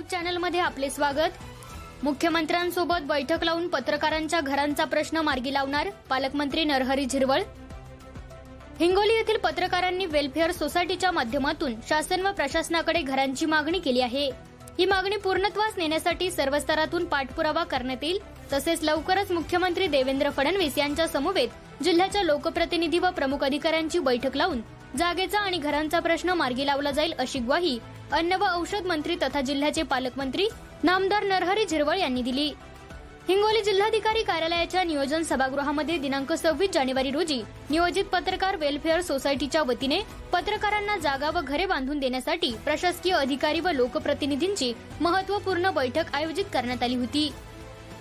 न्यूजमध्ये आपले स्वागत. मुख्यमंत्र्यांसोबत बैठक लावून पत्रकारांच्या घरांचा प्रश्न मार्गी लावणार पालकमंत्री नरहरी झिरवळ. हिंगोली येथील पत्रकारांनी वेलफेअर सोसायटीच्या माध्यमातून शासन व प्रशासनाकडे घरांची मागणी केली आहे. ही मागणी पूर्णत्वास नेण्यासाठी सर्व स्तरातून पाठपुरावा करण्यात येईल तसेच लवकरच मुख्यमंत्री देवेंद्र फडणवीस यांच्या समवेत जिल्ह्याच्या लोकप्रतिनिधी व प्रमुख अधिकाऱ्यांची बैठक लावून जागेचा आणि घरांचा प्रश्न मार्गी लावला जाईल अशी ग्वाही अन्न व औषध मंत्री तथा जिल्ह्याचे पालकमंत्री नामदार नरहरी झिरवळ यांनी दिली. हिंगोली जिल्हाधिकारी कार्यालयाच्या नियोजन सभागृहामध्ये दिनांक सव्वीस जानेवारी रोजी नियोजित पत्रकार वेलफेअर सोसायटीच्या वतीने पत्रकारांना जागा व घरे बांधून देण्यासाठी प्रशासकीय अधिकारी व लोकप्रतिनिधींची महत्त्वपूर्ण बैठक आयोजित करण्यात आली होती.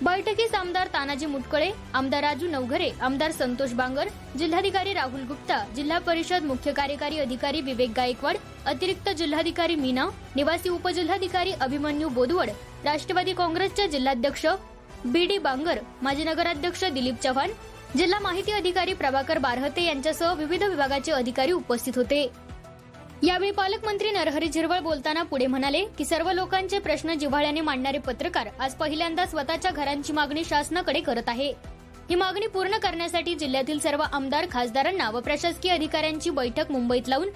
बैठकीस आमदार तानाजी मुटकळे आमदार राजू नवघरे आमदार संतोष बांगर जिल्हाधिकारी राहुल गुप्ता जिल्हा परिषद मुख्य कार्यकारी अधिकारी विवेक गायकवाड अतिरिक्त जिल्हाधिकारी मीना निवासी उपजिल्हाधिकारी अभिमन्यू बोदवड राष्ट्रवादी काँग्रेसचे जिल्हाध्यक्ष बी डी बांगर माजी नगराध्यक्ष दिलीप चव्हाण जिल्हा माहिती अधिकारी प्रभाकर बारहते यांच्यासह विविध विभागाचे अधिकारी उपस्थित होते. यावेळी पालकमंत्री नरहरी झिरवळ बोलताना पुढे म्हणाले की सर्व लोकांचे प्रश्न जिव्हाळ्याने मांडणारे पत्रकार आज पहिल्यांदा स्वतःच्या घरांची मागणी शासनाकडे करत आहे. ही मागणी पूर्ण करण्यासाठी जिल्ह्यातील सर्व आमदार खासदारांना व प्रशासकीय अधिकाऱ्यांची बैठक मुंबईत लावून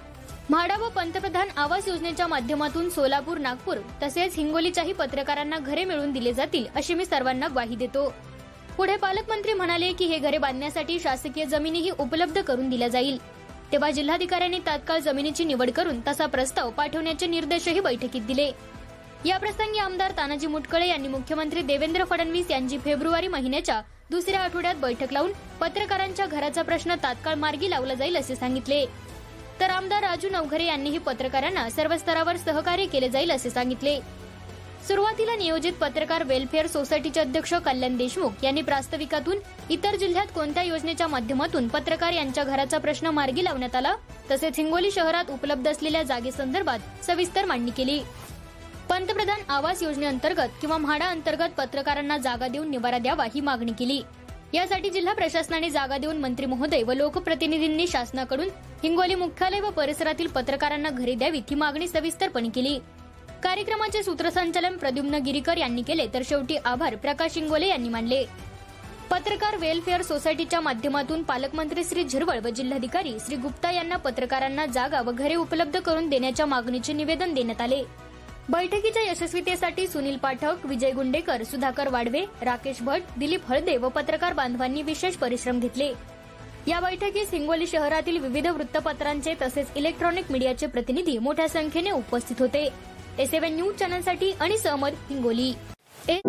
म्हाडा व पंतप्रधान आवास योजनेच्या माध्यमातून सोलापूर नागपूर तसेच हिंगोलीच्याही पत्रकारांना घरे मिळवून दिले जातील अशी मी सर्वांना ग्वाही देतो. पुढे पालकमंत्री म्हणाले की हे घरे बांधण्यासाठी शासकीय जमिनीही उपलब्ध करून दिल्या जाईल. तेव्हा जिल्हाधिकाऱ्यांनी तात्काळ जमिनीची निवड करून तसा प्रस्ताव पाठवण्याचे निर्देशही बैठकीत दिले. या प्रसंगी आमदार तानाजी मुटकळे यांनी मुख्यमंत्री देवेंद्र फडणवीस यांची फेब्रुवारी महिन्याच्या दुसऱ्या आठवड्यात बैठक लावून पत्रकारांच्या घराचा प्रश्न तात्काळ मार्गी लावला जाईल असे सांगितले. तर आमदार राजू नवघरे यांनीही पत्रकारांना सर्व स्तरावर सहकार्य केले जाईल असे सांगितले. सुरुवातीला नियोजित पत्रकार वेलफेअर सोसायटीचे अध्यक्ष कल्याण देशमुख यांनी प्रास्ताविकातून इतर जिल्ह्यात कोणत्या योजनेच्या माध्यमातून पत्रकार यांच्या घराचा प्रश्न मार्गी लावण्यात आला तसेच हिंगोली शहरात उपलब्ध असलेल्या जागेसंदर्भात सविस्तर मांडणी केली. पंतप्रधान आवास योजनेअंतर्गत किंवा म्हाडा अंतर्गत पत्रकारांना जागा देऊन निवारा द्यावा ही मागणी केली. यासाठी जिल्हा प्रशासनाने जागा देऊन मंत्री महोदय व लोकप्रतिनिधींनी शासनाकडून हिंगोली मुख्यालय व परिसरातील पत्रकारांना घरी द्यावीत ही मागणी सविस्तरपणे केली. कार्यक्रमाचे सूत्रसंचालन प्रद्युम्न गिरीकर यांनी केले तर शेवटी आभार प्रकाश इंगोले यांनी मानले. पत्रकार वेलफेअर सोसायटीच्या माध्यमातून पालकमंत्री श्री झिरवळ व जिल्हाधिकारी श्री गुप्ता यांना पत्रकारांना जागा व घरे उपलब्ध करून देण्याच्या मागणीचे निवेदन देण्यात आले. बैठकीच्या यशस्वीतेसाठी सुनील पाठक विजय गुंडेकर सुधाकर वाडवे राकेश भट दिलीप हळदे व पत्रकार बांधवांनी विशेष परिश्रम घेतले. या बैठकीस हिंगोली शहरातील विविध वृत्तपत्रांचे तसेच इलेक्ट्रॉनिक मीडियाचे प्रतिनिधी मोठ्या संख्येने उपस्थित होते. एस न्यूज चॅनलसाठी आणि सहमत हिंगोली. ए-